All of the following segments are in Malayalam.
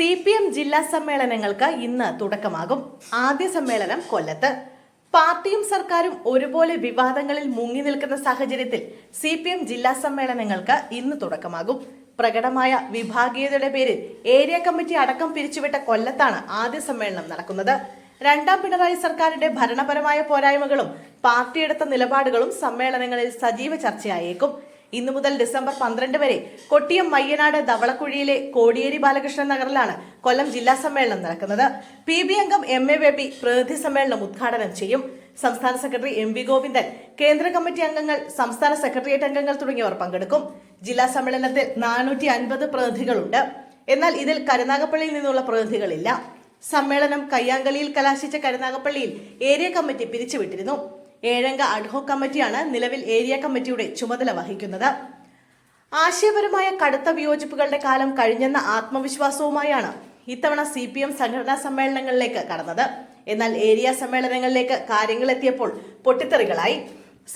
സി പി എം ജില്ലാ സമ്മേളനങ്ങൾക്ക് ഇന്ന് തുടക്കമാകും. ആദ്യ സമ്മേളനം കൊല്ലത്ത്. പാർട്ടിയും സർക്കാരും ഒരുപോലെ വിവാദങ്ങളിൽ മുങ്ങി നിൽക്കുന്ന സാഹചര്യത്തിൽ സി പി എം ജില്ലാ സമ്മേളനങ്ങൾക്ക് ഇന്ന് തുടക്കമാകും. പ്രകടമായ വിഭാഗീയതയുടെ പേരിൽ ഏരിയ കമ്മിറ്റി അടക്കം പിരിച്ചുവിട്ട കൊല്ലത്താണ് ആദ്യ സമ്മേളനം നടക്കുന്നത്. രണ്ടാം പിണറായി സർക്കാരിന്റെ ഭരണപരമായ പോരായ്മകളും പാർട്ടിയെടുത്ത നിലപാടുകളും സമ്മേളനങ്ങളിൽ സജീവ ചർച്ചയായേക്കും. ഇന്നു മുതൽ ഡിസംബർ പന്ത്രണ്ട് വരെ കൊട്ടിയം മയ്യനാട് ധവളക്കുഴിയിലെ കോടിയേരി ബാലകൃഷ്ണൻ നഗറിലാണ് കൊല്ലം ജില്ലാ സമ്മേളനം നടക്കുന്നത്. പി ബി അംഗം എം എ ബേബി പ്രതിനിധി സമ്മേളനം ഉദ്ഘാടനം ചെയ്യും. സംസ്ഥാന സെക്രട്ടറി എം വി ഗോവിന്ദൻ കേന്ദ്ര കമ്മിറ്റി അംഗങ്ങൾ സംസ്ഥാന സെക്രട്ടേറിയറ്റ് അംഗങ്ങൾ തുടങ്ങിയവർ പങ്കെടുക്കും. ജില്ലാ സമ്മേളനത്തിൽ നാനൂറ്റി അൻപത് പ്രതിനിധികളുണ്ട്. എന്നാൽ ഇതിൽ കരുനാഗപ്പള്ളിയിൽ നിന്നുള്ള പ്രതിനിധികളില്ല. സമ്മേളനം കയ്യാങ്കളിയിൽ കലാശിച്ച കരുനാഗപ്പള്ളിയിൽ ഏരിയ കമ്മിറ്റി പിരിച്ചുവിട്ടിരുന്നു. ഏഴംഗ അഡ്ഹോക് കമ്മിറ്റിയാണ് നിലവിൽ ഏരിയ കമ്മിറ്റിയുടെ ചുമതല വഹിക്കുന്നത്. ആശയപരമായ കടുത്ത വിയോജിപ്പുകളുടെ കാലം കഴിഞ്ഞെന്ന ആത്മവിശ്വാസവുമായാണ് ഇത്തവണ സി പി എം സംഘടനാ സമ്മേളനങ്ങളിലേക്ക് കടന്നത്. എന്നാൽ ഏരിയ സമ്മേളനങ്ങളിലേക്ക് കാര്യങ്ങൾ എത്തിയപ്പോൾ പൊട്ടിത്തെറികളായി.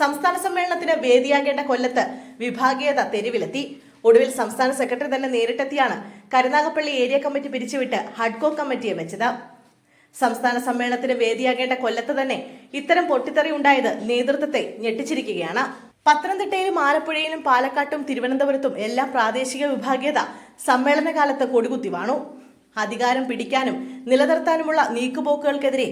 സംസ്ഥാന സമ്മേളനത്തിന് വേദിയാകേണ്ട കൊല്ലത്ത് വിഭാഗീയത തെരുവിലെത്തി. ഒടുവിൽ സംസ്ഥാന സെക്രട്ടറി തന്നെ നേരിട്ടെത്തിയാണ് കരുനാഗപ്പള്ളി ഏരിയ കമ്മിറ്റി പിരിച്ചുവിട്ട് ഹഡ്കോ കമ്മിറ്റിയെ വെച്ചത്. സംസ്ഥാന സമ്മേളനത്തിന് വേദിയാകേണ്ട കൊല്ലത്ത് തന്നെ ഇത്തരം പൊട്ടിത്തെറി ഉണ്ടായത് നേതൃത്വത്തെ ഞെട്ടിച്ചിരിക്കുകയാണ്. പത്തനംതിട്ടയിലും ആലപ്പുഴയിലും പാലക്കാട്ടും തിരുവനന്തപുരത്തും എല്ലാം പ്രാദേശിക വിഭാഗീയത സമ്മേളന കാലത്ത് കൊടികുത്തി വാണു അധികാരം പിടിക്കാനും നിലനിർത്താനുമുള്ള നീക്കുപോക്കുകൾക്കെതിരെ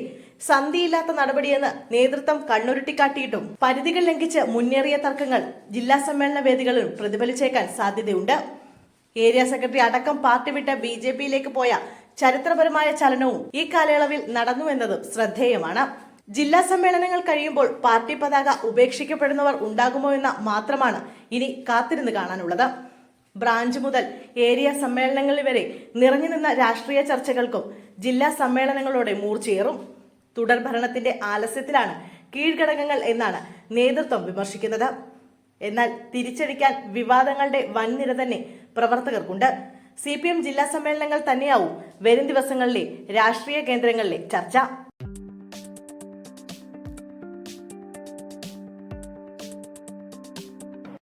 സന്ധിയില്ലാത്ത നടപടിയെന്ന് നേതൃത്വം കണ്ണുരുട്ടിക്കാട്ടിയിട്ടും പരിധികൾ ലംഘിച്ച് മുന്നേറിയ തർക്കങ്ങൾ ജില്ലാ സമ്മേളന വേദികളിൽ പ്രതിഫലിച്ചേക്കാൻ സാധ്യതയുണ്ട്. ഏരിയ സെക്രട്ടറി അടക്കം പാർട്ടി വിട്ട് ബി ജെ പിയിലേക്ക് പോയ ചരിത്രപരമായ ചലനവും ഈ കാലയളവിൽ നടന്നുവെന്നതും ശ്രദ്ധേയമാണ്. ജില്ലാ സമ്മേളനങ്ങൾ കഴിയുമ്പോൾ പാർട്ടി പതാക ഉപേക്ഷിക്കപ്പെടുന്നവർ ഉണ്ടാകുമോ എന്ന മാത്രമാണ് ഇനി കാത്തിരുന്ന് കാണാനുള്ളത്. ബ്രാഞ്ച് മുതൽ ഏരിയ സമ്മേളനങ്ങളിൽ വരെ നിറഞ്ഞു നിന്ന രാഷ്ട്രീയ ചർച്ചകൾക്കും ജില്ലാ സമ്മേളനങ്ങളോടെ മൂർച്ചയേറും. തുടർ ഭരണത്തിന്റെ ആലസ്യത്തിലാണ് കീഴ്ഘടകങ്ങൾ എന്നാണ് നേതൃത്വം വിമർശിക്കുന്നത്. എന്നാൽ തിരിച്ചടിക്കാൻ വിവാദങ്ങളുടെ വൻനിര തന്നെ പ്രവർത്തകർക്കുണ്ട്. സി പി എം ജില്ലാ സമ്മേളനങ്ങൾ തന്നെയാവും വരും ദിവസങ്ങളിലെ രാഷ്ട്രീയ കേന്ദ്രങ്ങളിലെ ചർച്ച.